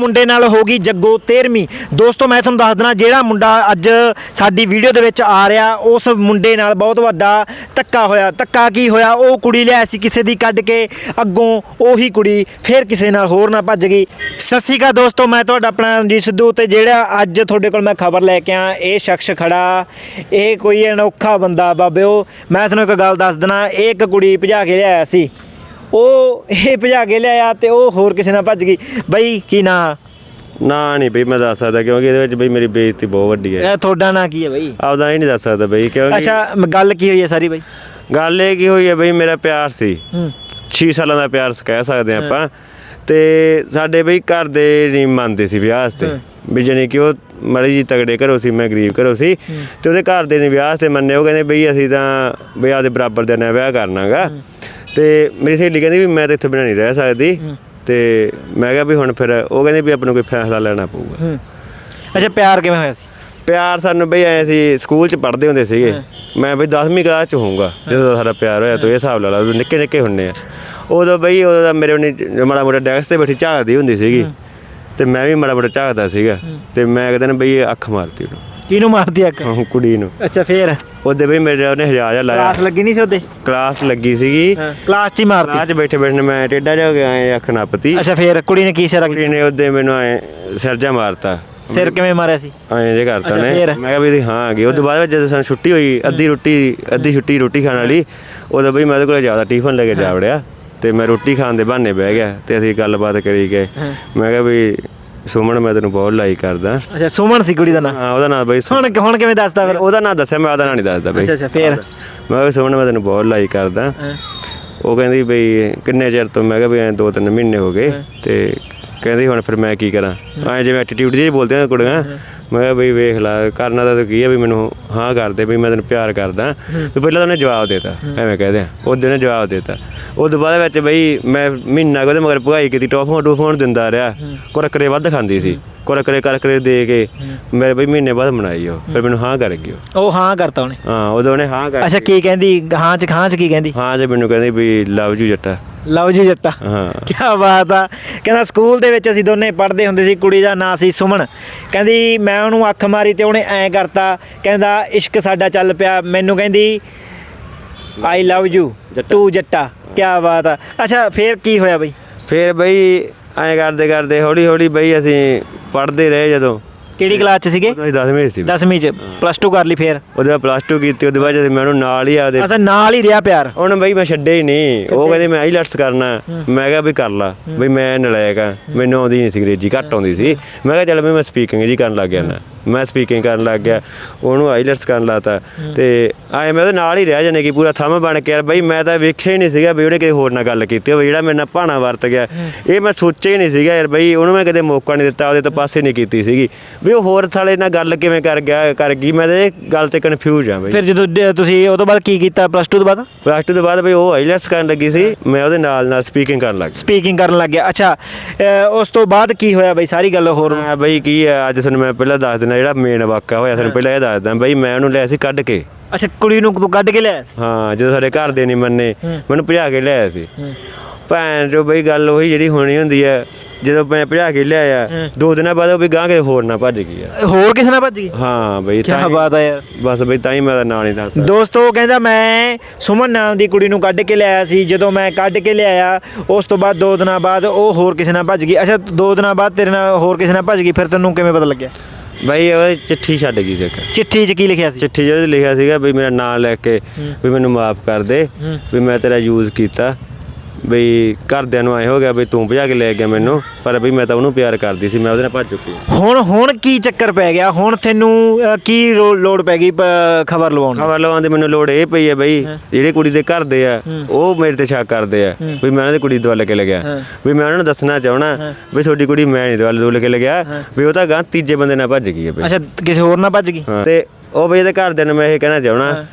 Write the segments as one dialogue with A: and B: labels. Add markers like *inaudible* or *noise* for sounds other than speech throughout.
A: ਮੁੰਡੇ ਨਾਲ ਹੋ ਗਈ ਜੱਗੋ 13ਵੀਂ ਦੋਸਤੋ, ਮੈਂ ਤੁਹਾਨੂੰ ਦੱਸ ਦਣਾ ਜਿਹੜਾ ਮੁੰਡਾ ਅੱਜ ਸਾਡੀ ਵੀਡੀਓ ਦੇ ਵਿੱਚ ਆ ਰਿਹਾ, ਉਸ ਮੁੰਡੇ ਨਾਲ ਬਹੁਤ ਵੱਡਾ ਧੱਕਾ ਹੋਇਆ। ਧੱਕਾ ਕੀ ਹੋਇਆ? ਉਹ ਕੁੜੀ ਲਿਆ ਸੀ ਕਿਸੇ ਦੀ ਕੱਢ ਕੇ, ਅੱਗੋਂ ਉਹੀ ਕੁੜੀ ਫੇਰ ਕਿਸੇ ਨਾਲ ਹੋਰ ਨਾ ਭੱਜ ਗਈ। ਸਤਿ ਸ਼੍ਰੀ ਅਕਾਲ ਦੋਸਤੋ, ਮੈਂ ਤੁਹਾਡਾ ਆਪਣਾ ਰਣਜੀਤ ਸਿੱਧੂ ਤੇ ਜਿਹੜਾ ਅੱਜ ਤੁਹਾਡੇ ਕੋਲ ਮੈਂ ਖਬਰ ਲੈ ਕੇ ਆ ਇਹ ਸ਼ਖਸ ਖੜਾ, ਇਹ ਕੋਈ ਅਨੋਖਾ ਬੰਦਾ ਬਾਬਿਓ। ਮੈਂ ਤੁਹਾਨੂੰ ਇੱਕ ਗੱਲ ਦੱਸ ਦਣਾ ਇਹ ਇੱਕ ਕੁੜੀ ਭਜਾ ਕੇ ਲਿਆਇਆ ਸੀ। ਉਹ ਇਹ ਭਜਾ ਕੇ ਲਿਆਇਆ ਤੇ ਉਹ ਹੋਰ ਕਿਸੇ ਨਾਲ ਭੱਜ ਗਈ। ਬਈ ਕੀ ਨਾਂ?
B: ਨਾ ਨਹੀਂ ਬਈ ਮੈਂ ਦੱਸ ਸਕਦਾ ਕਿਉਂਕਿ ਇਹਦੇ ਵਿੱਚ ਬਈ ਮੇਰੀ ਬੇਇੱਜ਼ਤੀ ਬਹੁਤ ਵੱਡੀ ਹੈ।
A: ਇਹ ਤੁਹਾਡਾ ਨਾਂ ਕੀ ਹੈ ਬਈ?
B: ਆਪਦਾ ਹੀ ਨਹੀਂ ਦੱਸ ਸਕਦਾ ਬਈ ਕਿਉਂਕਿ
A: ਅੱਛਾ ਮ- ਗੱਲ ਕੀ ਹੋਈ ਹੈ ਸਾਰੀ ਬਈ?
B: ਗੱਲ ਇਹ ਕੀ ਹੋਈ ਹੈ ਬਈ ਮੇਰਾ ਪਿਆਰ ਸੀ।
A: ਹੂੰ।
B: 6 ਸਾਲਾਂ ਦਾ ਪਿਆਰ ਕਹਿ ਸਕਦੇ ਹਾਂ ਆਪਾਂ। ਤੇ ਸਾਡੇ ਬਈ ਘਰ ਦੇ ਨਹੀਂ ਮੰਨਦੇ ਸੀ ਵਿਆਹ ਵਾਸਤੇ। ਵੀ ਜਾਣੀ ਕਿ ਉਹ ਮੜੀ ਜੀ ਤਗੜੇ ਘਰੋਂ ਸੀ ਮੈਂ ਗਰੀਬ ਘਰੋਂ ਸੀ। ਤੇ ਉਹਦੇ ਘਰ ਦੇ ਨੇ ਵਿਆਹ ਵਾਸਤੇ ਮੰਨੇ ਉਹ ਕਹਿੰਦੇ ਬਈ ਅਸੀਂ ਤਾਂ ਬਈ ਆਪਦੇ ਬਰਾਬਰ ਦੇ ਨਾਲ ਵਿਆਹ ਕਰਨਾਗਾ ਤੇ ਮੇਰੀ ਸਹੇਲੀ ਕਹਿੰਦੀ ਵੀ ਮੈਂ ਤਾਂ ਇੱਥੇ ਬਿਨਾਂ ਨਹੀਂ ਰਹਿ ਸਕਦੀ। ਤੇ ਮੈਂ ਕਿਹਾ ਵੀ ਹੁਣ ਫਿਰ ਉਹ ਕਹਿੰਦੇ ਵੀ ਆਪਾਂ ਨੂੰ ਕੋਈ ਫੈਸਲਾ ਲੈਣਾ ਪਊਗਾ।
A: ਹੂੰ। ਅੱਛਾ ਪਿਆਰ ਕਿਵੇਂ ਹੋਇਆ ਸੀ?
B: ਪਿਆਰ ਸਾਨੂੰ ਬਈ ਐ ਸੀ ਸਕੂਲ ਚ ਪੜ੍ਹਦੇ ਹੁੰਦੇ ਸੀਗੇ। ਮੈਂ ਬਈ 10ਵੀਂ ਕਲਾਸ ਚ ਹੋਊਂਗਾ ਜਦੋਂ ਸਾਡਾ ਪਿਆਰ ਹੋਇਆ ਤੂੰ ਇਹ ਹਿਸਾਬ ਲਾ ਲਾ ਨਿੱਕੇ ਨਿੱਕੇ ਹੁੰਨੇ ਆ। ਉਦੋਂ ਬਈ ਉਦੋਂ ਦਾ ਮੇਰੇ ਉਹਨੇ ਮਾੜਾ ਮੋਟਾ ਡੈਕਸ ਤੇ ਬੈਠੀ ਝਾਕਦੀ ਹੁੰਦੀ ਸੀਗੀ। ਤੇ ਮੈਂ ਵੀ ਮਾੜਾ ਮੋਟਾ ਝਾਕਦਾ ਸੀਗਾ। ਤੇ ਮੈਂ ਇੱਕ ਦਿਨ ਬਈ ਅੱਖ ਮਾਰਤੀ ਉਹਨੂੰ।
A: ਕਿਹਨੂੰ ਮਾਰਦੀ ਅੱਖ।
B: ਉਹ ਕੁੜੀ ਨੂੰ।
A: ਅੱਛਾ ਫੇਰ?
B: ਉਹਦੇ ਬਈ ਮੇਰੇ ਉਹਨੇ ਹਜ਼ਾਰ ਹਜ਼ਾਰ ਲਾਇਆ।
A: ਕਲਾਸ ਲੱਗੀ ਨਹੀਂ ਸੀ ਉਹਦੇ?
B: ਕਲਾਸ ਲੱਗੀ ਸੀਗੀ।
A: ਕਲਾਸ 'ਚ ਹੀ ਮਾਰਦੀ
B: ਕਲਾਸ ਚ ਬੈਠੇ ਬੈਠੇ ਮੈਂ ਟੇਡਾ ਹੋ ਗਿਆ ਐ ਅੱਖ ਨੱਪਤੀ।
A: ਅੱਛਾ ਫੇਰ ਕੁੜੀ ਨੇ ਕੀ ਸਿਰ
B: ਕੁੜੀ ਨੇ ਉਹਦੇ ਮੈਨੂੰ ਐ ਸਿਰ ਜਾ ਮਾਰਤਾ।
A: ਸਿਰ ਕਿਵੇਂ ਮਾਰਿਆ ਸੀ?
B: ਐਂ ਜੇ ਕਰਤਾ
A: ਅੱਛਾ,
B: ਨੇ
A: ਫੇਰ?
B: ਮੈਂ ਕਿਹਾ ਵੀ ਇਹਦੀ ਹਾਂ ਆ ਗਈ। ਉਹਦੇ ਬਾਅਦ ਵਿੱਚ ਜਦੋਂ ਸਾਨੂੰ ਛੁੱਟੀ ਹੋਈ ਅੱਧੀ ਰੋਟੀ ਅੱਧੀ ਛੁੱਟੀ ਰੋਟੀ ਖਾਣ ਵਾਲੀ ਉਦੋਂ ਬਈ ਮੈਂ ਉਹਦੇ ਕੋਲ ਜ਼ਿਆਦਾ ਟਿਫਨ ਲੈ ਕੇ ਜਾ ਵੜਿਆ। ਤੇ ਮੈਂ ਰੋਟੀ ਖਾਣ ਦੇ ਬਹਾਨੇ ਬਹਿ ਗਿਆ ਤੇ ਅਸੀਂ ਗੱਲਬਾਤ ਕਰੀ ਗਏ। ਮੈਂ ਕਿਹਾ ਵੀ ਸੁਮਨ ਮੈਂ ਤੈਨੂੰ ਬਹੁਤ ਲਾਈਕ ਕਰਦਾ।
A: ਅੱਛਾ ਸੁਮਨ ਸੀ ਕੁੜੀ ਦਾ ਨਾਂ?
B: ਹਾਂ ਉਹਦਾ ਨਾਮ ਬਈ
A: ਹੁਣ ਹੁਣ ਕਿਵੇਂ ਦੱਸਦਾ ਫਿਰ?
B: ਉਹਦਾ ਨਾਮ ਦੱਸਿਆ ਮੈਂ ਉਹਦਾ ਨਾਂ ਨਹੀਂ ਦੱਸਦਾ ਬਈ।
A: ਅੱਛਾ ਅੱਛਾ ਫੇਰ?
B: ਮੈਂ ਕਿਹਾ ਸੁਮਨ ਮੈਂ ਤੈਨੂੰ ਬਹੁਤ ਲਾਈਕ ਕਰਦਾ। ਉਹ ਕਹਿੰਦੀ ਬਈ ਕਿੰਨੇ ਚਿਰ ਤੋਂ ਮੈਂ ਕਿਹਾ ਵੀ ਐਂ ਦੋ ਤਿੰਨ ਮਹੀਨੇ ਹੋ ਗਏ ਤੇ ਕਹਿੰਦੀ ਹੁਣ ਫਿਰ ਮੈਂ ਕੀ ਕਰਾਂ? ਐਂ ਜਿਵੇਂ ਐਟੀਟਿਊਡ ਜਿਹੀ ਬੋਲਦੇ ਆ ਕੁੜੀਆਂ। ਮੈਂ ਕਿਹਾ ਬਈ ਵੇਖ ਲੈ ਕਰਨਾ ਤਾਂ ਤੂੰ ਕੀ ਆ ਵੀ ਮੈਨੂੰ ਹਾਂ ਕਰ ਦੇ ਵੀ ਮੈਂ ਤੈਨੂੰ ਪਿਆਰ ਕਰਦਾ। ਵੀ ਪਹਿਲਾਂ ਤਾਂ ਉਹਨੇ ਜਵਾਬ ਦੇਤਾ ਐਵੇਂ ਕਹਦੇ ਆ ਉਹਦੇ ਨੇ ਜਵਾਬ ਦੇਤਾ। ਉਸ ਤੋਂ ਬਾਅਦ ਵਿੱਚ ਬਈ ਮੈਂ ਮਹੀਨਾ ਕੁ ਉਹਦੇ ਮਗਰ ਭਗਾਈ ਕੀਤੀ ਟੋਫੋਂ ਟੋਫੋਂ ਦਿੰਦਾ ਰਿਹਾ। ਕੁਰਕਰੇ ਵੱਧ ਖਾਂਦੀ ਸੀ। ਕੁਰਕਰੇ ਕਰਕਰੇ ਦੇ ਕੇ ਮੇਰੇ ਬਈ ਮਹੀਨੇ ਬਾਅਦ ਮਨਾਈ ਉਹ ਫਿਰ ਮੈਨੂੰ ਹਾਂ ਕਰ ਗਈ ਉਹ।
A: ਉਹ ਹਾਂ ਕਰਤਾ ਉਹਨੇ?
B: ਹਾਂ ਉਦੋਂ ਉਹਨੇ ਹਾਂ ਕਰ
A: ਅੱਛਾ ਕੀ ਕਹਿੰਦੀ? ਹਾਂ ਚ ਖਾਂ ਚ ਕੀ ਕਹਿੰਦੀ?
B: ਹਾਂ ਜੇ ਮੈਨੂੰ ਕਹਿੰਦੀ ਵੀ ਲਵ ਯੂ ਜੱਟਾ।
A: ਲਓ ਜੀ ਜੱਟਾ।
B: ਹਾਂ।
A: ਕੀ ਬਾਤ ਆ। ਕਹਿੰਦਾ ਸਕੂਲ ਦੇ ਵਿੱਚ ਅਸੀਂ ਦੋਨੇ ਪੜ੍ਹਦੇ ਹੁੰਦੇ ਸੀ ਕੁੜੀ ਦਾ ਨਾਂ ਸੀ ਸੁਮਨ। ਕਹਿੰਦੀ ਮੈਂ ਉਹਨੂੰ ਅੱਖ ਮਾਰੀ ਤੇ ਉਹਨੇ ਐਂ ਕਰਤਾ ਕਹਿੰਦਾ ਇਸ਼ਕ ਸਾਡਾ ਚੱਲ ਪਿਆ। ਮੈਨੂੰ ਕਹਿੰਦੀ ਆਈ ਲਵ ਯੂ ਟੂ ਜੱਟਾ। ਕੀ ਬਾਤ ਆ। ਅੱਛਾ ਫੇਰ ਕੀ ਹੋਇਆ ਬਈ?
B: ਫਿਰ ਬਈ ਐਂ ਕਰਦੇ ਕਰਦੇ ਹੌਲੀ ਹੌਲੀ ਬਈ ਅਸੀਂ ਪੜ੍ਹਦੇ ਰਹੇ ਜਦੋਂ।
A: ਕਿਹੜੀ ਕਲਾਸ ਚ ਸੀਗੇ?
B: ਅਸੀਂ 10ਵੀਂ ਸੀ।
A: 10ਵੀਂ ਚ। ਪਲੱਸ 2 ਕਰ ਲਈ ਫੇਰ?
B: ਉਹਦੇ ਬਾਅਦ ਪਲੱਸ 2 ਕੀਤੀ ਉਹਦੇ ਬਾਅਦ ਜਦੋਂ ਮੈਂ ਉਹਨੂੰ ਨਾਲ ਹੀ ਆਦੇ
A: ਅਸਾਂ ਨਾਲ ਹੀ ਰਿਹਾ ਪਿਆਰ?
B: ਹੁਣ ਬਈ ਮੈਂ ਛੱਡੇ ਹੀ ਨਹੀਂ। ਉਹ ਕਹਿੰਦੇ ਮੈਂ ਆਈਲੈਟਸ ਕਰਨਾ। ਮੈਂ ਕਿਹਾ ਵੀ ਕਰ ਲਾ। ਬਈ ਮੈਂ ਨਲਾਇਕ ਆ। ਮੈਨੂੰ ਆਉਂਦੀ ਨਹੀਂ ਸੀ ਅੰਗਰੇਜ਼ੀ ਘੱਟ ਆਉਂਦੀ ਸੀ। ਮੈਂ ਕਿਹਾ ਚੱਲ ਵੀ ਮੈਂ ਸਪੀਕਿੰਗ ਜੀ ਕਰਨ ਲੱਗ ਗਿਆ ਨਾ। ਮੈਂ ਸਪੀਕਿੰਗ ਕਰਨ ਲੱਗ ਗਿਆ। ਉਹਨੂੰ ਆਈਲੈਟਸ ਕਰਨ ਲਾਤਾ। ਤੇ ਆਏ ਮੈਂ ਉਹਦੇ ਨਾਲ ਹੀ ਰਹਿ ਜਾਣੇ ਕਿ ਪੂਰਾ ਥੰਮ ਬਣ ਕੇ ਯਾਰ ਬਈ ਮੈਂ ਤਾਂ ਵੇਖਿਆ ਹੀ ਨਹੀਂ ਸੀਗਾ ਵੀ ਉਹਨੇ ਕਿਸੇ ਹੋਰ ਨਾਲ ਗੱਲ ਕੀਤੀ ਹੋਵੇ। ਜਿਹੜਾ ਮੇਰੇ ਨਾਲ ਭਾਣਾ ਵਰਤ ਗਿਆ। ਇਹ ਮੈਂ ਸੋਚਿਆ ਹੀ ਨਹੀਂ ਸੀਗਾ ਯਾਰ ਬਈ ਉਹਨੂੰ ਮੈਂ ਕਦੇ ਮੌਕਾ ਨਹੀਂ ਦਿੱਤਾ ਉਹਦੇ ਤੋਂ ਪਾਸੇ ਨਹੀਂ ਕੀਤੀ ਸੀਗੀ। ਵੀ ਉਹ ਹੋਰ ਥਾਲੇ ਨਾਲ ਗੱਲ ਕਿਵੇਂ ਕਰ ਗਿਆ ਕਰ ਗਈ ਮੈਂ ਤਾਂ ਗੱਲ ਤੇ ਕਨਫਿਊਜ਼ ਆ ਬਈ।
A: ਫਿਰ ਜਦੋਂ ਡ- ਤੁਸੀਂ ਉਹ ਤੋਂ ਬਾਅਦ ਕੀ ਕੀਤਾ ਪਲੱਸ 2 ਤੋਂ ਬਾਅਦ?
B: ਪਲੱਸ ਟੂ ਤੋਂ ਬਾਅਦ ਬਈ ਉਹ ਆਈਲੈਟਸ ਕਰਨ ਲੱਗੀ ਸੀ ਮੈਂ ਉਹਦੇ ਨਾਲ ਨਾਲ ਸਪੀਕਿੰਗ ਕਰਨ ਲੱਗ
A: ਸਪੀਕਿੰਗ ਕਰਨ ਲੱਗ ਗਿਆ ਅੱਛਾ ਅ, ਉਸ ਤੋਂ ਬਾਅਦ ਕੀ ਹੋਇਆ ਬਈ ਸਾਰੀ ਗੱਲ ਹੋਰ?
B: ਗਿਆ ਬਈ ਕੀ ਆ ਅੱਜ ਤੁਹਾਨੂੰ ਮੈਂ ਪਹਿਲਾਂ ਦੱਸ ਦਿੰਦਾ ਜਿਹੜਾ ਮੇਨ ਵਾਕਾ ਹੋਇਆ ਤੁਹਾਨੂੰ ਪਹਿਲਾਂ ਇਹ ਦੱਸਦਾ ਬਈ ਮੈਂ ਉਹਨੂੰ ਲਿਆ ਸੀ ਕੱਢ ਕੇ।
A: ਅੱਛਾ ਕੁੜੀ ਨੂੰ ਤੂੰ ਕੱਢ ਕੇ ਲਿਆ ਸੀ?
B: ਹਾਂ ਜਦੋਂ ਸਾਡੇ ਘਰ ਦੇ ਨਹੀਂ ਮੰਨੇ ਮੈਨੂੰ ਭਜਾ ਕੇ ਲਿਆਇਆ ਸੀ। ਭੈਣ ਜੋ ਬਈ ਗੱਲ ਉਹੀ ਜਿਹੜੀ ਹੋਣੀ ਹੁੰਦੀ ਹੈ ਜਦੋਂ ਮੈਂ ਭਜਾ ਕੇ ਲਿਆਇਆ ਦੋ ਦਿਨਾਂ ਬਾਅਦ ਉਹ ਵੀ ਗਾਂ ਕੇ ਹੋਰ ਨਾ ਭੱਜ ਗਈ ਆ।
A: ਹੋਰ ਕਿਸੇ ਨਾਲ ਭੱਜ ਗਈ?
B: ਹਾਂ ਬਈ
A: ਕੀ ਬਾਤ ਆ ਯਾਰ।
B: ਬਸ ਬਈ ਤਾਂ ਹੀ ਮੈਂ ਉਹਦਾ ਨਾਂ ਨਹੀਂ ਦੱਸ
A: ਦੋਸਤੋ ਕਹਿੰਦਾ ਮੈਂ ਸੁਮਨ ਨਾਮ ਦੀ ਕੁੜੀ ਨੂੰ ਕੱਢ ਕੇ ਲਿਆਇਆ ਸੀ ਜਦੋਂ ਮੈਂ ਕੱਢ ਕੇ ਲਿਆਇਆ ਉਸ ਤੋਂ ਬਾਅਦ ਦੋ ਦਿਨਾਂ ਬਾਅਦ ਉਹ ਹੋਰ ਕਿਸੇ ਨਾਲ ਭੱਜ ਗਈ। ਅੱਛਾ ਦੋ ਦਿਨਾਂ ਬਾਅਦ ਤੇਰੇ ਨਾਲ ਹੋਰ ਕਿਸੇ ਨਾਲ ਭੱਜ ਗਈ ਫਿਰ ਤੈਨੂੰ ਕਿਵੇਂ ਪਤਾ ਲੱਗਿਆ?
B: ਬਈ ਉਹ ਚਿੱਠੀ ਛੱਡ ਗਈ ਸੀ ਇੱਕ।
A: ਚਿੱਠੀ 'ਚ ਕੀ ਲਿਖਿਆ ਸੀ?
B: ਚਿੱਠੀ ਜਿਹਦੇ ਲਿਖਿਆ ਸੀਗਾ ਵੀ ਮੇਰਾ ਨਾਮ ਲੈ ਕੇ ਵੀ ਮੈਨੂੰ ਮਾਫ ਕਰ ਦੇ ਵੀ ਮੈਂ ਤੇਰਾ ਯੂਜ਼ ਕੀਤਾ। ਬਈ ਘਰਦਿਆਂ ਨੂੰ ਐ ਹੋ ਗਿਆ ਵੀ ਤੂੰ ਭਜਾ ਕੇ ਲੈ ਗਿਆ ਮੈਨੂੰ ਪਰ ਵੀ ਮੈਂ ਤਾਂ ਉਹਨੂੰ ਪਿਆਰ ਕਰਦੀ ਸੀ ਮੈਂ ਉਹਦੇ ਨਾਲ ਭੱਜ ਚੁੱਕੀ
A: ਹੁਣ ਹੁਣ ਕੀ ਚੱਕਰ ਪੈ ਗਿਆ? ਹੁਣ ਤੈਨੂੰ ਕੀ ਰੋ- ਲੋੜ ਪੈ ਗਈ ਖਬਰ ਲਵਾਉਣ ਦੀ?
B: ਖਬਰ ਲਵਾਉਣ ਦੀ ਮੈਨੂੰ ਲੋੜ ਇਹ ਪਈ ਹੈ ਬਈ ਜਿਹੜੇ ਕੁੜੀ ਦੇ ਘਰ ਦੇ ਆ ਉਹ ਮੇਰੇ ਤੇ ਸ਼ੱਕ ਕਰਦੇ ਆ ਵੀ ਮੈਂ ਉਹਨਾਂ ਦੀ ਕੁੜੀ ਦਵਲ ਕੇ ਲਗਿਆ ਵੀ ਮੈਂ ਉਹਨਾਂ ਨੂੰ ਦੱਸਣਾ ਚਾਹਣਾ ਵੀ ਤੁਹਾਡੀ ਕੁੜੀ ਮੈਂ ਨਹੀਂ ਦਵਲ ਦਵਲ ਕੇ ਲਗਿਆ ਵੀ ਉਹ ਤਾਂ ਗਾਂ ਤੀਜੇ ਬੰਦੇ ਨਾਲ ਭੱਜ ਗਈ ਹੈ ਬਈ।
A: ਅੱਛਾ ਕਿਸੇ ਹੋਰ ਨਾਲ ਭੱਜ ਗਈ?
B: ਹਾਂ। ਤੇ ਉਹ ਬਈ ਇਹਦੇ ਘਰਦਿਆਂ ਨੂੰ ਮੈਂ ਇਹ ਕਹਿਣਾ ਚਾਹਣਾ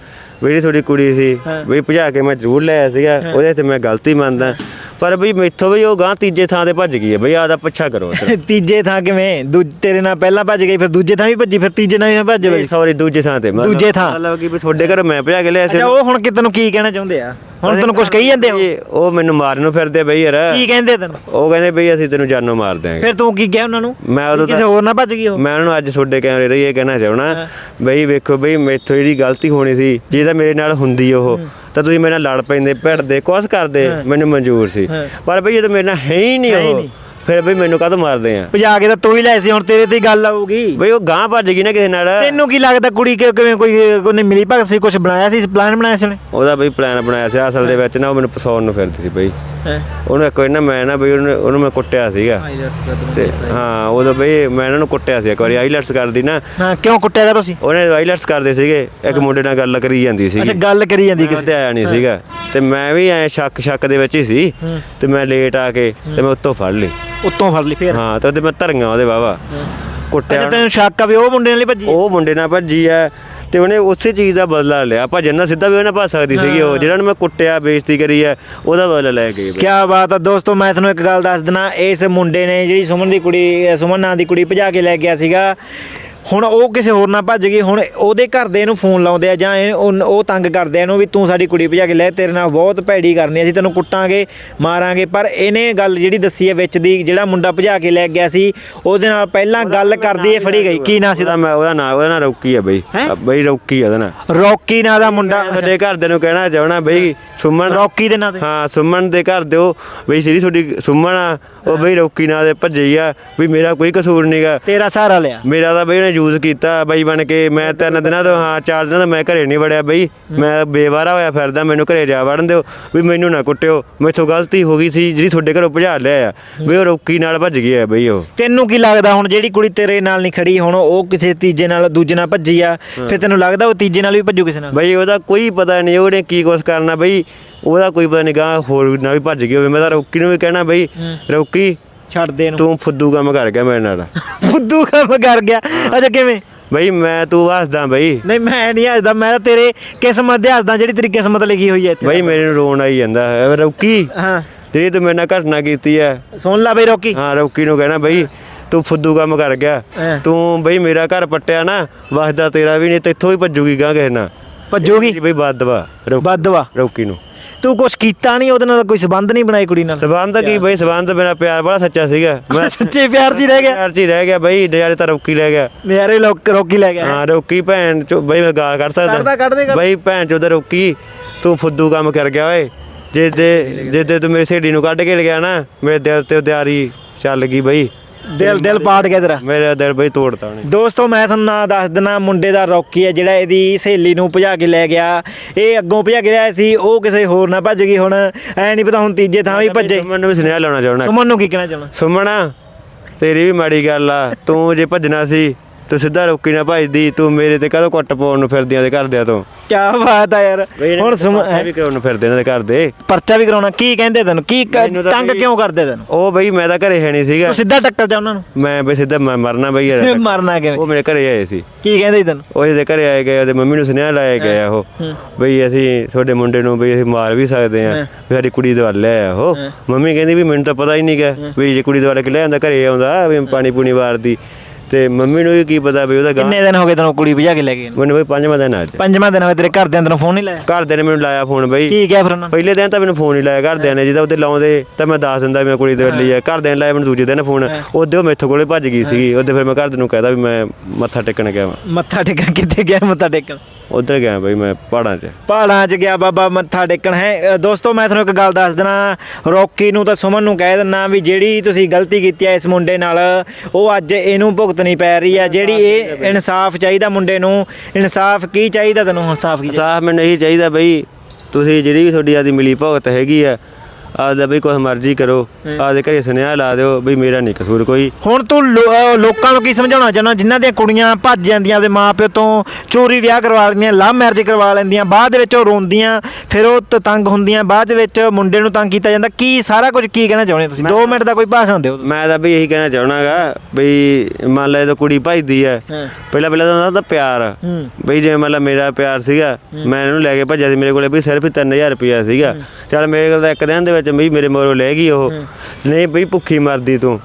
B: ਜਿਹੜੀ ਤੁਹਾਡੀ ਕੁੜੀ ਸੀ ਬਈ ਭਜਾ ਕੇ ਮੈਂ ਜ਼ਰੂਰ ਲਿਆਇਆ ਸੀਗਾ ਉਹਦੇ ਤੇ ਮੈਂ ਗਲਤੀ ਮੰਨਦਾ। ਪਰ ਬਈ ਮੈਥੋਂ ਵੀ ਉਹ ਗਾਂ ਤੀਜੇ ਥਾਂ ਤੇ ਭੱਜ ਗਈ ਹੈ ਬਈ ਆਦਾ ਪਿੱਛਾ ਕਰੋ *laughs*
A: ਤੀਜੇ ਥਾਂ ਕਿਵੇਂ? ਦੂਜ ਤੇਰੇ ਨਾਲ ਪਹਿਲਾਂ ਭੱਜ ਗਈ ਫਿਰ ਦੂਜੇ ਥਾਂ ਵੀ ਭੱਜੀ ਫਿਰ ਤੀਜੇ ਨਾਲ ਵੀ ਭੱਜ ਗਈ?
B: ਸੌਰੀ ਦੂਜੇ ਥਾਂ ਤੇ।
A: ਦੂਜੇ ਥਾਂ।
B: ਮਤਲਬ ਕਿ ਵੀ ਤੁਹਾਡੇ ਘਰ ਮੈਂ ਭਜਾ ਕੇ ਲਿਆ ਸੀ।
A: ਅੱਛਾ ਉਹ ਹੁਣ ਕਿ ਤੈਨੂੰ ਕੀ ਕਹਿਣਾ ਚਾਹੁੰਦੇ ਆ? ਹੁਣ ਤੈਨੂੰ ਕੁਝ ਕਹੀ ਜਾਂਦੇ ਹੋ?
B: ਉਹ ਮੈਨੂੰ ਮਾਰਨ ਨੂੰ ਫਿਰਦੇ ਬਈ ਯਾਰ।
A: ਕੀ ਕਹਿੰਦੇ ਤੈਨੂੰ?
B: ਉਹ ਕਹਿੰਦੇ ਬਈ ਅਸੀਂ ਤੈਨੂੰ ਜਾਨੋਂ ਮਾਰ ਦਿਆਂਗੇ।
A: ਫਿਰ ਤੂੰ ਕੀ ਕਿਹਾ ਉਹਨਾਂ ਨੂੰ?
B: ਮੈਂ ਉਦੋਂ
A: ਕਿਸੇ ਹੋਰ ਨਾਲ ਭੱਜ ਗਈ ਉਹ?
B: ਮੈਂ ਉਹਨਾਂ ਨੂੰ ਅੱਜ ਤੁਹਾਡੇ ਕੈਮਰੇ ਰਹੀ ਇਹ ਕਹਿਣਾ ਚਾਹਣਾ ਬਈ ਵੇਖੋ ਬਈ ਮੈਥੋਂ ਜਿਹੜੀ ਗਲਤੀ ਹੋਣੀ ਸੀ ਜੇ ਤਾਂ ਮੇਰੇ ਨਾਲ ਹੁੰਦੀ ਉਹ ਤਾਂ ਤੁਸੀਂ ਮੇਰੇ ਨਾਲ ਲੜ ਪੈਂਦੇ ਭਿੜਦੇ ਕੁਛ ਕਰਦੇ ਮੈਨੂੰ ਮਨਜ਼ੂਰ ਸੀ। ਪਰ ਬਈ ਜਦੋਂ ਮੇਰੇ ਨਾਲ ਹੈ ਹੀ ਨਹੀਂ ਉਹ। ਫਿਰ ਬਈ ਮੈਨੂੰ ਕਾਹਤੋਂ ਮਾਰਦੇ ਆ?
A: ਭਜਾ ਕੇ ਤਾਂ ਤੂੰ ਹੀ ਲੈ ਸੀ ਹੁਣ ਤੇਰੇ ਤੇ ਹੀ ਗੱਲ ਆਊਗੀ।
B: ਬਈ ਉਹ ਗਾਂ ਭੱਜ ਗਈ ਨਾ ਕਿਸੇ ਨਾਲ।
A: ਤੈਨੂੰ ਕੀ ਲੱਗਦਾ ਕੁੜੀ ਕਿ ਕਿਵੇਂ ਕੋਈ ਉਹਨੇ ਮਿਲੀ ਭਗਤ ਸੀ ਕੁਝ ਬਣਾਇਆ ਸੀ ਪਲਾਨ ਬਣਾਇਆ ਸੀ ਉਹਨੇ?
B: ਉਹਦਾ ਬਈ ਪਲਾਨ ਬਣਾਇਆ ਸੀ ਅਸਲ ਦੇ ਵਿੱਚ ਨਾ ਉਹ ਮੈਨੂੰ ਫਸਾਉਣ ਨੂੰ ਫਿਰਦੀ ਸੀ ਬਈ। ਉਹਨੂੰ ਇੱਕ ਵਾਰੀ ਨਾ ਮੈਂ ਨਾ ਬਈ ਉਹਨੂੰ ਉਹਨੂੰ ਮੈਂ ਕੁੱਟਿਆ ਸੀਗਾ। ਤੇ ਹਾਂ ਉਦੋਂ ਬਈ ਮੈਂ ਇਹਨਾਂ ਨੂੰ ਕੁੱਟਿਆ ਸੀ ਇੱਕ ਵਾਰੀ ਆਈਲੈਟਸ ਕਰਦੀ ਨਾ।
A: ਹਾਂ ਕਿਉਂ ਕੁੱਟਿਆਗਾ ਤੁਸੀਂ?
B: ਉਹਨੇ ਆਈਲੈਟਸ ਕਰਦੇ ਸੀਗੇ ਇੱਕ ਮੁੰਡੇ ਨਾਲ ਗੱਲ ਕਰੀ ਜਾਂਦੀ ਸੀ
A: ਅੱਛਾ ਗੱਲ ਕਰੀ ਜਾਂਦੀ
B: ਕਿਸੇ ਤੇ ਆਇਆ ਨਹੀਂ ਸੀਗਾ। ਤੇ ਮੈਂ ਵੀ ਐ ਸ਼ੱਕ ਸ਼ੱਕ ਦੇ ਵਿੱਚ ਹੀ ਸੀ ਤੇ ਮੈਂ ਲੇਟ ਆ ਕੇ ਤੇ ਮੈਂ ਉੱਤੋਂ ਫੜ ਲਈ।
A: ਉੱਤੋਂ ਫੜ ਲਈ ਫੇਰ।
B: ਹਾਂ ਤੇ ਉਹਦੇ ਮੈਂ ਧਰੀਆਂ ਉਹਦੇ ਵਾਵਾ ਕੁੱਟਿਆ
A: ਅੱਛਾ ਤੈਨੂੰ ਸ਼ੱਕ ਆ ਵੀ ਉਹ ਮੁੰਡੇ ਨਾਲ ਹੀ ਭੱਜੀ?
B: ਉਹ ਮੁੰਡੇ ਨਾਲ ਭੱਜੀ ਆ ਤੇ ਉਹਨੇ ਉਸੇ ਚੀਜ਼ ਦਾ ਬਦਲਾ ਲਿਆ। ਭੱਜਣ ਨਾਲ ਸਿੱਧਾ ਵੀ ਉਹਨੇ ਭੱਜ ਸਕਦੀ ਸੀਗੀ ਉਹ ਜਿਹੜਾ ਨੂੰ ਮੈਂ ਕੁੱਟਿਆ ਬੇਇੱਜ਼ਤੀ ਕਰੀ ਆ ਉਹਦਾ ਬਦਲਾ ਲੈ ਗਈ
A: ਕੀ ਬਾਤ ਆ ਦੋਸਤੋ ਮੈਂ ਤੁਹਾਨੂੰ ਇੱਕ ਗੱਲ ਦੱਸ ਦਿਨਾ ਇਸ ਮੁੰਡੇ ਨੇ ਜਿਹੜੀ ਸੁਮਨ ਦੀ ਕੁੜੀ ਸੁਮਨ ਨਾਂ ਦੀ ਕੁੜੀ ਭਜਾ ਕੇ ਲੈ ਗਿਆ ਸੀਗਾ। ਹੁਣ ਉਹ ਕਿਸੇ ਹੋਰ ਨਾਲ ਭੱਜ ਗਈ ਹੁਣ ਉਹਦੇ ਘਰ ਦੇ ਇਹਨੂੰ ਫੋਨ ਲਾਉਂਦੇ ਆ ਜਾਂ ਉਹ ਤੰਗ ਕਰਦੇ ਆ ਇਹਨੂੰ ਵੀ ਤੂੰ ਸਾਡੀ ਕੁੜੀ ਭਜਾ ਕੇ ਲੈ ਤੇਰੇ ਨਾਲ ਬਹੁਤ ਭੈੜੀ ਕਰਨੀ ਅਸੀਂ ਤੈਨੂੰ ਕੁੱਟਾਂਗੇ ਮਾਰਾਂਗੇ ਪਰ ਇਹਨੇ ਗੱਲ ਜਿਹੜੀ ਦੱਸੀ ਹੈ ਵਿੱਚ ਦੀ ਜਿਹੜਾ ਮੁੰਡਾ ਭਜਾ ਕੇ ਲੈ ਗਿਆ ਸੀ ਉਹਦੇ ਨਾਲ ਪਹਿਲਾਂ ਗੱਲ ਕਰਦੀ ਇਹ ਫੜੀ ਗਈ ਕੀ ਨਾਂ ਸੀ
B: ਉਹਦਾ ਮੈਂ ਉਹਦਾ ਨਾਂ ਉਹਦਾ ਨਾਂ ਰੌਕੀ ਆ ਬਈ। ਬਈ ਰੌਕੀ ਆ ਉਹਦਾ ਨਾਂ।
A: ਰੌਕੀ ਨਾਂ ਦਾ ਮੁੰਡਾ
B: ਸਾਡੇ ਘਰਦਿਆਂ ਨੂੰ ਕਹਿਣਾ ਚਾਹਣਾ ਬਈ ਸੁਮਨ
A: ਰੌਕੀ ਦੇ ਨਾਂ ਤੇ?
B: ਹਾਂ ਸੁਮਨ ਦੇ ਘਰ ਦਿਓ। ਬਈ ਜਿਹੜੀ ਤੁਹਾਡੀ ਸੁਮਨ ਆ ਉਹ ਬਈ ਰੌਕੀ ਨਾਂ ਦੇ ਭੱਜੀ ਆ ਵੀ ਮੇਰਾ ਕੋਈ ਕਸੂਰ ਨਹੀਂਗਾ
A: ਤੇਰਾ ਸਹਾਰਾ ਲਿਆ।
B: ਮੇਰਾ ਤਾਂ ਬਈ ਯੂਜ਼ ਕੀਤਾ ਬਈ ਬਣ ਕੇ ਮੈਂ ਤਿੰਨ ਦਿਨਾਂ ਤੋਂ ਹਾਂ ਚਾਰ ਦਿਨਾਂ ਤੋਂ ਮੈਂ ਘਰੇ ਨਹੀਂ ਵੜਿਆ ਬਈ। ਮੈਂ ਬੇਵਾਰਾ ਹੋਇਆ ਫਿਰਦਾ ਮੈਨੂੰ ਘਰੇ ਜਾ ਵੜਨ ਦਿਓ ਵੀ ਮੈਨੂੰ ਨਾ ਕੁੱਟਿਓ। ਮੈਥੋਂ ਗਲਤੀ ਹੋ ਗਈ ਸੀ ਜਿਹੜੀ ਤੁਹਾਡੇ ਘਰੋਂ ਭਜਾ ਲਿਆ ਆ ਵੀ ਉਹ ਰੌਕੀ ਨਾਲ ਭੱਜ ਗਿਆ ਬਈ ਉਹ।
A: ਤੈਨੂੰ ਕੀ ਲੱਗਦਾ ਹੁਣ ਜਿਹੜੀ ਕੁੜੀ ਤੇਰੇ ਨਾਲ ਨਹੀਂ ਖੜੀ ਹੁਣ ਉਹ ਕਿਸੇ ਤੀਜੇ ਨਾਲ ਦੂਜੇ ਨਾਲ ਭੱਜੀ ਆ ਫਿਰ ਤੈਨੂੰ ਲੱਗਦਾ ਉਹ ਤੀਜੇ ਨਾਲ ਵੀ ਭੱਜੂ ਕਿਸੇ ਨਾਲ?
B: ਬਈ ਉਹਦਾ ਕੋਈ ਪਤਾ ਨਹੀਂ ਉਹਨੇ ਕੀ ਕੁਛ ਕਰਨਾ ਬਈ ਉਹਦਾ ਕੋਈ ਪਤਾ ਨਹੀਂ ਗਾਂ ਹੋਰ ਨਾਲ ਵੀ ਭੱਜ ਗਿਆ ਹੋਵੇ ਮੈਂ ਤਾਂ ਰੌਕੀ ਨੂੰ ਵੀ ਕਹਿਣਾ ਬਈ ਰੌਕੀ।
A: ਛੱਡ ਦੇ ਇਹਨੂੰ।
B: ਤੂੰ ਫੁੱਦੂ ਕੰਮ ਕਰ ਗਿਆ ਮੇਰੇ ਨਾਲ। *laughs*
A: ਫੁੱਦੂ ਕੰਮ ਕਰ ਗਿਆ। ਅੱਛਾ ਕਿਵੇਂ?
B: ਬਈ ਮੈਂ ਤੂੰ ਹੱਸਦਾ ਬਈ।
A: ਨਹੀਂ ਮੈਂ ਨਹੀਂ ਹੱਸਦਾ ਮੈਂ ਤਾਂ ਤੇਰੇ ਕਿਸਮਤ ਦੇ ਹੱਸਦਾ ਜਿਹੜੀ ਤੇਰੀ ਕਿਸਮਤ ਲਿਖੀ ਹੋਈ ਹੈ ਇੱਥੇ।
B: ਬਈ ਮੇਰੇ ਨੂੰ ਰੋਣ ਆਈ ਜਾਂਦਾ। ਹੈ ਰੌਕੀ
A: ਹਾਂ।
B: ਜਿਹੜੀ ਤੂੰ ਮੇਰੇ ਨਾਲ ਘਟਨਾ ਕੀਤੀ ਹੈ।
A: ਸੁਣ ਲੈ ਬਈ ਰੋਕੀ।
B: ਹਾਂ ਰੌਕੀ ਨੂੰ ਕਹਿਣਾ ਬਈ ਤੂੰ ਫੁੱਦੂ ਕੰਮ ਕਰ ਗਿਆ। ਤੂੰ ਬਈ ਮੇਰਾ ਘਰ ਪੱਟਿਆ ਨਾ ਵਸਦਾ ਤੇਰਾ ਵੀ ਨਹੀਂ ਤੇ ਇੱਥੋਂ ਹੀ ਭੱਜੂਗੀ ਗਾਂ ਕਿਸੇ ਨਾਲ।
A: ਭੱਜੂਗੀ?
B: ਬਈ ਬਦਵਾ
A: ਬਦਵਾ।
B: ਰੌਕੀ ਨੂੰ।
A: ਤੂੰ ਕੁਛ ਕੀਤਾ ਨਹੀਂ ਉਹਦੇ ਨਾਲ ਕੋਈ ਸਬੰਧ ਨਹੀਂ ਬਣਾਈ ਕੁੜੀ ਨਾਲ?
B: ਸਬੰਧ ਕੀ ਬਈ ਸਬੰਧ ਮੇਰਾ ਪਿਆਰ ਬੜਾ ਸੱਚਾ ਸੀਗਾ। ਮੈਂ *laughs*
A: ਸੱਚੇ ਪਿਆਰ 'ਚ ਹੀ ਰਹਿ ਗਿਆ।
B: ਪਿਆਰ 'ਚ ਹੀ ਰਹਿ ਗਿਆ ਬਈ ਨਜ਼ਾਰੇ ਤਾਂ ਰੌਕੀ ਲੈ ਗਿਆ।
A: ਨਿਆਰੇ ਲੋਕ ਰੋਕੀ ਲੈ ਗਿਆ।
B: ਹਾਂ ਰੌਕੀ ਭੈਣ ਚੋ ਬਈ ਮੈਂ ਗਾਲ ਕੱਢ ਸਕਦਾ।
A: ਕੱਢ ਦੇ, ਕੱਢ।
B: ਬਈ ਭੈਣ ਚੋ ਦਾ ਰੌਕੀ ਤੂੰ ਫੁੱਦੂ ਕੰਮ ਕਰ ਗਿਆ ਓਏ। ਜੇ ਦੇ ਜੇ ਦੇ ਤੂੰ ਮੇਰੀ ਸਹੇਲੀ ਨੂੰ ਕੱਢ ਕੇ ਲਗਿਆ ਨਾ ਮੇਰੇ ਦਿਲ ਤੇ ਉਦਿਆਰੀ ਚੱਲ ਗਈ ਬਈ।
A: ਦਿਲ ਦਿਲ ਪਾੜ ਗਿਆ ਤੇਰਾ।
B: ਮੇਰਾ ਦਿਲ ਬਈ ਤੋੜਤਾ ਉਹਨੇ।
A: ਦੋਸਤੋ ਮੈਂ ਤੁਹਾਨੂੰ ਨਾਂ ਦੱਸ ਦਿਨਾ ਮੁੰਡੇ ਦਾ ਰੌਕੀ ਹੈ ਜਿਹੜਾ ਇਹਦੀ ਸਹੇਲੀ ਨੂੰ ਭਜਾ ਕੇ ਲੈ ਗਿਆ। ਇਹ ਅੱਗੋਂ ਭਜਾ ਕੇ ਲਿਆਇਆ ਸੀ ਉਹ ਕਿਸੇ ਹੋਰ ਨਾਲ ਭੱਜ ਗਈ ਹੁਣ। ਐ ਨਹੀਂ ਪਤਾ ਹੁਣ ਤੀਜੇ ਥਾਂ ਵੀ ਭੱਜੇ।
B: ਮੈਨੂੰ ਵੀ ਸੁਨੇਹਾ ਲਾਉਣਾ ਚਾਹਣਾ
A: ਸੁਮਨ ਨੂੰ ਕੀ ਕਹਿਣਾ ਚਾਹਣਾ
B: ਸੁਮਣਾ ਤੇਰੀ ਵੀ ਮਾੜੀ ਗੱਲ ਆ। ਤੂੰ ਜੇ ਭੱਜਣਾ ਸੀ ਤੂੰ ਸਿੱਧਾ ਰੋਕੀ ਨਾ ਭੱਜਦੀ ਤੂੰ ਮੇਰੇ ਤੇ ਕਦੋਂ ਕੁੱਟ ਪਾਉਣ ਨੂੰ ਫਿਰਦੀਆਂ ਦੇ ਘਰਦਿਆਂ ਤੋਂ?
A: ਕੀ ਬਾਤ ਆ ਯਾਰ। ਹੁਣ ਸੁਮਨ
B: ਪਰਚਾ ਵੀ ਕਰਾਉਣ ਨੂੰ ਫਿਰਦੇ ਇਹਨਾਂ ਦੇ ਘਰ ਦੇ।
A: ਪਰਚਾ ਵੀ ਕਰਾਉਣਾ ਕੀ ਕਹਿੰਦੇ ਤੈਨੂੰ? ਕੀ ਕ-
B: ਮੈਨੂੰ ਤਾਂ
A: ਤੰਗ ਕਿਉਂ ਕਰਦੇ ਤੈਨੂੰ?
B: ਉਹ ਬਈ ਮੈਂ ਤਾਂ ਘਰੇ ਹੈ ਨਹੀਂ ਸੀਗਾ।
A: ਤੂੰ ਸਿੱਧਾ ਟੱਕਰ ਜਾ ਉਹਨਾਂ ਨੂੰ।
B: ਮੈਂ ਬਈ ਸਿੱਧਾ ਮੈਂ ਮਰਨਾ ਬਈ ਯਾਰ
A: ਮਰਨਾ ਕਿਵੇਂ?
B: ਉਹ ਮੇਰੇ ਘਰੇ ਆਏ ਸੀ।
A: ਕੀ ਕਹਿੰਦੇ ਸੀ ਤੈਨੂੰ?
B: ਉਹ ਇਹਦੇ ਘਰੇ ਆਏ ਗਏ ਉਹਦੇ ਮੰਮੀ ਨੂੰ ਸੁਨੇਹਾ ਲਾਇਆ ਗਿਆ ਉਹ। ਬਈ ਅਸੀਂ ਤੁਹਾਡੇ ਮੁੰਡੇ ਨੂੰ ਬਈ ਅਸੀਂ ਮਾਰ ਵੀ ਸਕਦੇ ਆ ਵੀ ਸਾਡੀ ਕੁੜੀ ਦੇ ਵੱਲ ਲਿਆ ਉਹ। ਮੰਮੀ ਕਹਿੰਦੀ ਵੀ ਮੈਨੂੰ ਤਾਂ ਪਤਾ ਹੀ ਨਹੀਂ ਗਾ ਵੀ ਜੇ ਕੁੜੀ ਦੇ ਵੱਲ ਕਿ ਲੈ ਆਉਂਦਾ ਘਰੇ ਆਉਂਦਾ ਵੀ ਪਾਣੀ ਪੂਣੀ ਵਾਰਦੀ। ਤੇ ਮੰਮੀ ਨੂੰ ਵੀ ਕੀ ਪਤਾ ਵੀ ਉਹਦਾ ਗਾਂ
A: ਕਿੰਨੇ ਦਿਨ ਹੋ ਗਏ ਤੈਨੂੰ ਕੁੜੀ ਭਜਾ ਕੇ ਲੈ ਗਏ ਨੂੰ?
B: ਮੈਨੂੰ ਬਈ ਪੰਜਵਾਂ ਦਿਨ ਅੱਜ।
A: ਪੰਜਵਾਂ ਦਿਨ ਹੋਇਆ ਤੇਰੇ ਘਰਦਿਆਂ ਤੈਨੂੰ ਫੋਨ ਨਹੀਂ ਲਾਇਆ?
B: ਘਰਦਿਆਂ ਨੇ ਮੈਨੂੰ ਲਾਇਆ ਫੋਨ ਬਈ।
A: ਕੀ ਕਿਹਾ ਫਿਰ ਉਹਨਾਂ ਨੇ?
B: ਪਹਿਲੇ ਦਿਨ ਤਾਂ ਮੈਨੂੰ ਫੋਨ ਹੀ ਲਾਇਆ ਘਰਦਿਆਂ ਨੇ ਜਦੋਂ ਉਹਦੇ ਲਾਉਂਦੇ ਤਾਂ ਮੈਂ ਦੱਸ ਦਿੰਦਾ ਵੀ ਮੈਂ ਕੁੜੀ ਦੇ ਹੀ। ਆ। ਘਰਦਿਆਂ ਨੇ ਲਾਇਆ ਮੈਨੂੰ ਦੂਜੇ ਦਿਨ ਫੋਨ ਉਹਦੇ ਉਹ ਮੈਥੋਂ ਕੋਲੇ ਭੱਜ ਗਈ ਸੀਗੀ। ਉਹਦੇ ਫਿਰ ਮੈਂ ਘਰਦਿਆਂ ਨੂੰ ਕਹਿਦਾ ਵੀ ਮੈਂ ਮੱਥਾ ਟੇਕਣ ਗਿਆ ਵਾਂ।
A: ਮੱਥਾ ਟੇਕਣ ਕਿੱਥੇ ਗਿਆ ਮੱਥਾ ਟੇਕਣ?
B: ਉਧਰ ਗਿਆ ਬਈ ਮੈਂ ਪਹਾੜਾਂ 'ਚ।
A: ਪਹਾੜਾਂ 'ਚ ਗਿਆ ਬਾਬਾ ਮੱਥਾ ਟੇਕਣ ਹੈ? ਅ, ਦੋਸਤੋ ਮੈਂ ਤੁਹਾਨੂੰ ਇੱਕ ਗੱਲ ਦੱਸ ਦਿਨਾ। ਰੌਕੀ ਨੂੰ ਤਾਂ ਸੁਮਨ ਨੂੰ ਕਹਿ ਦਿੰਨਾ ਵੀ ਜਿਹੜੀ ਤੁਸੀਂ ਗਲਤੀ ਕੀਤੀ ਹੈ ਇਸ ਮੁੰਡੇ ਨਾਲ ਉਹ ਅੱਜ ਇਹਨੂੰ ਭੁਗਤਣੀ ਪੈ ਰਹੀ ਹੈ ਜਿਹੜੀ ਇਹ ਇਨਸਾਫ ਚਾਹੀਦਾ ਮੁੰਡੇ ਨੂੰ ਇਨਸਾਫ ਕੀ ਚਾਹੀਦਾ ਤੈਨੂੰ? ਇਨਸਾਫ ਕੀ ਚਾਹੀਦਾ?
B: ਸਾਹ ਮੈਨੂੰ ਇਹੀ ਚਾਹੀਦਾ ਬਈ ਤੁਸੀਂ ਜਿਹੜੀ ਵੀ ਤੁਹਾਡੀ ਆਦੀ ਮਿਲੀ ਭਗਤ ਹੈਗੀ ਆ ਆਪਦਾ ਬਈ ਕੁਛ ਮਰਜ਼ੀ ਕਰੋ। ਆਪਦੇ ਘਰੇ ਸੁਨੇਹਾ ਲਾ ਦਿਓ ਬਈ ਮੇਰਾ ਨਹੀਂ ਕਸੂਰ ਕੋਈ।
A: ਹੁਣ ਤੂੰ ਲੋ- ਲੋਕਾਂ ਨੂੰ ਕੀ ਸਮਝਾਉਣਾ ਚਾਹੁੰਦਾ? ਜਿਨ੍ਹਾਂ ਦੀਆਂ ਕੁੜੀਆਂ ਭੱਜ ਜਾਂਦੀਆਂ ਆਪਦੇ ਮਾਪਿਓ ਤੋਂ ਚੋਰੀ ਵਿਆਹ ਕਰਵਾ ਲੈਂਦੀਆਂ ਲਵ ਮੈਰਿਜ ਕਰਵਾ ਲੈਂਦੀਆਂ ਬਾਅਦ ਵਿੱਚ ਉਹ ਰੋਂਦੀਆਂ ਫਿਰ ਉਹ ਤ- ਤੰਗ ਹੁੰਦੀਆਂ ਬਾਅਦ ਵਿੱਚ ਮੁੰਡੇ ਨੂੰ ਤੰਗ ਕੀਤਾ ਜਾਂਦਾ। ਕੀ ਸਾਰਾ ਕੁਝ ਕੀ ਕਹਿਣਾ ਚਾਹੁੰਦੇ ਤੁਸੀਂ? 2 ਮਿੰਟ ਦਾ ਕੋਈ ਭਾਸ਼ਣ ਦਿਓ
B: ਮੈਂ ਤਾਂ ਬਈ ਇਹੀ ਕਹਿਣਾ ਚਾਹਣਾਗਾ ਬਈ ਮੰਨ ਲੈ ਜਦੋਂ ਕੁੜੀ ਭਜਦੀ
A: ਹਾਂ।
B: ਪਹਿਲਾਂ ਪਹਿਲਾਂ ਤਾਂ ਉਹਨਾਂ ਦਾ ਪਿਆਰ। ਆ ਬਈ ਜਿਵੇਂ ਮੰਨ ਲਾ ਮੇਰਾ ਪਿਆਰ ਸੀਗਾ ਮੈਂ ਇਹਨੂੰ ਲੈ ਕੇ ਭੱਜਿਆ ਸੀ ਮੇਰੇ ਕੋਲੇ ਵੀ ਸਿਰਫ 3000 ਰੁਪਇਆ ਸੀਗਾ। ਚਲ ਮੇਰੇ ਕੋਲ ਤਾਂ ਇੱਕ ਦਿਨ ਦੇ ਵਿੱਚ ਬਈ ਮੇਰੇ ਮੋਰੋਂ ਲੈ ਗਈ ਉਹ। ਨਹੀਂ ਬਈ ਭੁੱਖੀ ਮਰਦੀ ਤੂੰ।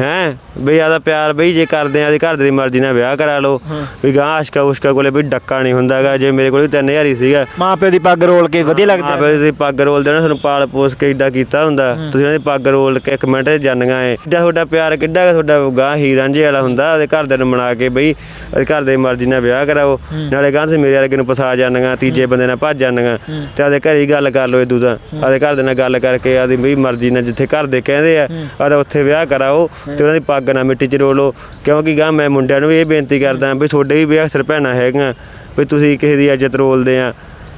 A: ਹਾਂ।
B: ਬਈ ਆਦਾ ਪਿਆਰ ਬਈ ਜੇ ਕਰਦੇ ਆ ਤੇ ਘਰ ਦੀ ਮਰਜ਼ੀ ਨਾਲ ਵਿਆਹ ਕਰਾ ਲਓ। ਵੀ ਗਾਂ ਆਸ਼ਕਾ ਉਸ਼ਕਾ ਕੋਲੇ ਬਈ ਡੱਕਾ ਨਹੀਂ ਹੁੰਦਾਗਾ ਜੇ ਮੇਰੇ ਕੋਲ 3000 ਹੀ ਸੀਗਾ।
A: ਮਾਂ ਪਿਓ ਦੀ ਪੱਗ ਰੋਲ ਕੇ ਵਧੀਆ ਲੱਗਦਾ।
B: ਆਪੇ ਤੁਸੀਂ ਪੱਗ ਰੋਲ ਦੇਣਾ ਤੁਹਾਨੂੰ ਪਾਲ ਪੋਸ ਕੇ ਏਡਾ ਕੀਤਾ ਹੁੰਦਾ। ਤੁਸੀਂ ਉਹਨਾਂ ਦੀ ਪੱਗ ਰੋਲ ਕੇ ਇੱਕ ਮਿੰਟ 'ਚ ਜਾਨੀਆਂ ਏ ਏਡਾ ਤੁਹਾਡਾ ਪਿਆਰ ਕਿੱਡਾ ਤੁਹਾਡਾ ਗਾਂ ਹੀ ਰਾਂਝੇ ਵਾਲਾ ਹੁੰਦਾ ਉਹਦੇ ਘਰ ਨੂੰ ਮਨਾ ਕੇ ਬਈ ਉਹਦੇ ਘਰ ਦੇ ਮਰਜ਼ੀ ਨਾਲ ਵਿਆਹ ਕਰਾਓ। ਨਾਲੇ ਗਾਂ ਤੁਸੀਂ ਮੇਰੇ ਵਰਗੇ ਨੂੰ ਫਸਾ ਜਾਨੀਆਂ ਤੀਜੇ ਬੰਦੇ ਨਾਲ ਭੱਜ ਜਾਨੀਆਂ ਤੇ ਆਦੇ ਘਰੇ ਗੱਲ ਕਰ ਲਓ ਇਦੂ ਤਾਂ। ਆਦੇ ਘਰ ਦੇ ਨਾਲ ਗੱਲ ਕਰਕੇ ਆਦੀ ਬਈ ਮਰਜ਼ੀ ਨਾਲ ਜਿੱਥੇ ਘਰ ਦੇ ਕਹਿੰਦੇ ਆ ਆਦਾ ਉੱਥੇ ਵਿਆਹ ਕਰਾਓ ਤੇ ਉਹਨਾਂ ਦੀ ਪੱਗ ਨਾ ਮਿੱਟੀ 'ਚ ਰੋਲੋ ਕਿਉਂਕਿ ਗਾਂ ਮੈਂ ਮੁੰਡਿਆਂ ਨੂੰ ਵੀ ਇਹ ਬੇਨਤੀ ਕਰਦਾ ਵੀ ਤੁਹਾਡੇ ਵੀ ਵਿਆਹ ਸਿਰ ਭੈਣਾਂ ਹੈਗੀਆਂ ਵੀ ਤੁਸੀਂ ਕਿਸੇ ਦੀ ਇੱਜ਼ਤ ਰੋਲਦੇ ਆ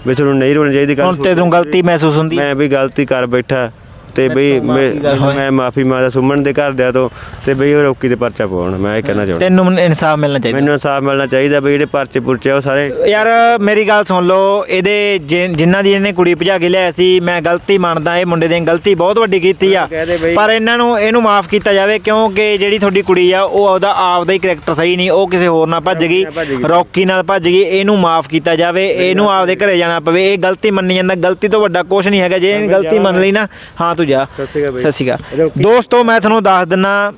B: ਵੀ ਤੁਹਾਨੂੰ ਨਹੀਂ ਰੋਲਣੀ ਚਾਹੀਦੀ ਗੱਲ
A: ਹੁਣ ਤੈਨੂੰ ਗਲਤੀ ਮਹਿਸੂਸ ਹੁੰਦੀ
B: ਮੈਂ ਵੀ ਗਲਤੀ ਕਰ ਬੈਠਾ। ਤੇ ਬਈ ਮੈਂ ਮੈਂ ਮਾਫੀ ਮੰਗਦਾ ਸੁਮਨ ਦੇ ਘਰਦਿਆਂ ਤੋਂ ਤੇ ਬਈ ਉਹ ਰੋਕੀ ਤੇ ਪਰਚਾ ਪਾਉਣ ਮੈਂ ਇਹ ਕਹਿਣਾ ਚਾਹੁੰਦਾ।
A: ਤੈਨੂੰ ਇਨਸਾਫ ਮਿਲਣਾ ਚਾਹੀਦਾ।
B: ਮੈਨੂੰ ਇਨਸਾਫ ਮਿਲਣਾ ਚਾਹੀਦਾ ਬਈ ਜਿਹੜੇ ਪਰਚੇ ਪੁਰਚੇ ਆ ਉਹ ਸਾਰੇ।
A: ਯਾਰ ਮੇਰੀ ਗੱਲ ਸੁਣ ਲਓ ਇਹਦੇ ਜਿ- ਜਿਨ੍ਹਾਂ ਦੀ ਇਹਨੇ ਕੁੜੀ ਭਜਾ ਕੇ ਲਿਆਇਆ ਸੀ ਮੈਂ ਗਲਤੀ ਮੰਨਦਾ ਇਹ ਮੁੰਡੇ ਦੀ ਗਲਤੀ ਬਹੁਤ ਵੱਡੀ ਕੀਤੀ ਆ।
B: ਬਈ-
A: ਪਰ ਇਹਨਾਂ ਨੂੰ ਇਹਨੂੰ ਮਾਫ ਕੀਤਾ ਜਾਵੇ ਕਿਉਂਕਿ ਜਿਹੜੀ ਤੁਹਾਡੀ ਕੁੜੀ ਆ ਉਹ ਉਹਦਾ ਆਪਦਾ ਹੀ ਕਰੈਕਟਰ ਸਹੀ ਨਹੀਂ ਉਹ ਕਿਸੇ ਹੋਰ ਨਾਲ ਭੱਜ ਗਈ
B: ਭੱਜ ਗਈ।
A: ਰੌਕੀ ਨਾਲ ਭੱਜ ਗਈ ਇਹਨੂੰ ਮਾਫ ਕੀਤਾ ਜਾਵੇ ਇਹਨੂੰ ਆਪਦੇ ਘਰੇ ਜਾਣਾ ਪਵੇ ਇਹ ਗਲਤੀ ਮੰਨੀ ਜਾਂਦਾ ਗਲਤੀ ਤੋਂ ਵੱਡਾ ਕੁਝ ਨਹੀਂ ਹੈਗਾ ਜੇ ਇਹਨੇ ਗਲਤੀ ਮੰਨ ਲਈ ਨਾ ਹਾਂ ਤੂੰ ਜਾ
B: ਸਤਿ ਸ਼੍ਰੀ ਅਕਾਲ।
A: ਦੋਸਤੋ ਮੈਂ ਤੁਹਾਨੂੰ ਦੱਸ ਦਿੰਨਾ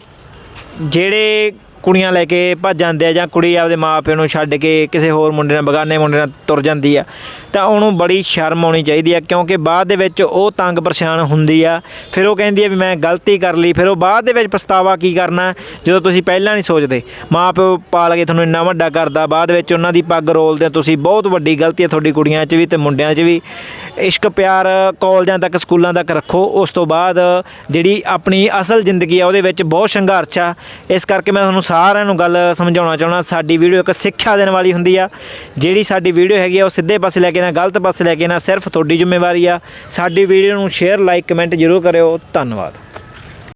A: ਜਿਹੜੇ ਕੁੜੀਆਂ ਲੈ ਕੇ ਭੱਜ ਜਾਂਦੇ ਆ ਜਾਂ ਕੁੜੀ ਆਪਦੇ ਮਾਪਿਆਂ ਨੂੰ ਛੱਡ ਕੇ ਕਿਸੇ ਹੋਰ ਮੁੰਡੇ ਨਾਲ, ਬਗਾਨੇ ਮੁੰਡੇ ਨਾਲ ਤੁਰ ਜਾਂਦੀ ਆ, ਤਾਂ ਉਹਨੂੰ ਬੜੀ ਸ਼ਰਮ ਆਉਣੀ ਚਾਹੀਦੀ ਆ, ਕਿਉਂਕਿ ਬਾਅਦ ਦੇ ਵਿੱਚ ਉਹ ਤੰਗ ਪਰੇਸ਼ਾਨ ਹੁੰਦੀ ਆ। ਫਿਰ ਉਹ ਕਹਿੰਦੀ ਆ ਵੀ ਮੈਂ ਗਲਤੀ ਕਰ ਲਈ, ਫਿਰ ਉਹ ਬਾਅਦ ਦੇ ਵਿੱਚ ਪਛਤਾਵਾ ਕੀ ਕਰਨਾ, ਜਦੋਂ ਤੁਸੀਂ ਪਹਿਲਾਂ ਨਹੀਂ ਸੋਚਦੇ। ਮਾਪਿਓ ਪਾਲ ਕੇ ਤੁਹਾਨੂੰ ਇੰਨਾ ਵੱਡਾ ਕਰਦਾ, ਬਾਅਦ ਵਿੱਚ ਉਹਨਾਂ ਦੀ ਪੱਗ ਰੋਲਦੇ ਆ ਤੁਸੀਂ ਬਹੁਤ ਵੱਡੀ ਗਲਤੀ ਆ ਤੁਹਾਡੀ ਕੁੜੀਆਂ 'ਚ ਵੀ ਤੇ ਮੁੰਡਿਆਂ 'ਚ ਵੀ। ਇਸ਼ਕ, ਪਿਆਰ ਕਾਲਜਾਂ ਤੱਕ, ਸਕੂਲਾਂ ਤੱਕ ਰੱਖੋ, ਉਸ ਤੋਂ ਬਾਅਦ ਜਿਹੜੀ ਆਪਣੀ ਅਸਲ ਜ਼ਿੰਦਗੀ ਆ, ਉਹਦੇ ਵਿੱਚ ਬਹੁਤ ਸੰਘਰਸ਼ ਆ। ਇਸ ਕਰਕੇ ਮੈਂ ਤੁਹਾਨੂੰ ਸਾਰਿਆਂ ਨੂੰ ਗੱਲ ਸਮਝਾਉਣਾ ਚਾਹੁੰਦਾ, ਸਾਡੀ ਵੀਡੀਓ ਇੱਕ ਸਿੱਖਿਆ ਦੇਣ ਵਾਲੀ ਹੁੰਦੀ ਆ। ਜਿਹੜੀ ਸਾਡੀ ਵੀਡੀਓ ਹੈਗੀ ਆ, ਉਹ ਸਿੱਧੇ ਪਾਸੇ ਲੈ ਕੇ ਨਾ, ਗਲਤ ਪਾਸੇ ਲੈ ਕੇ ਨਾ, ਸਿਰਫ ਤੁਹਾਡੀ ਜ਼ਿੰਮੇਵਾਰੀ ਆ। ਸਾਡੀ ਵੀਡੀਓ ਨੂੰ ਸ਼ੇਅਰ ਲਾਈਕ ਕਮੈਂਟ ਜ਼ਰੂਰ ਕਰਿਓ। ਧੰਨਵਾਦ।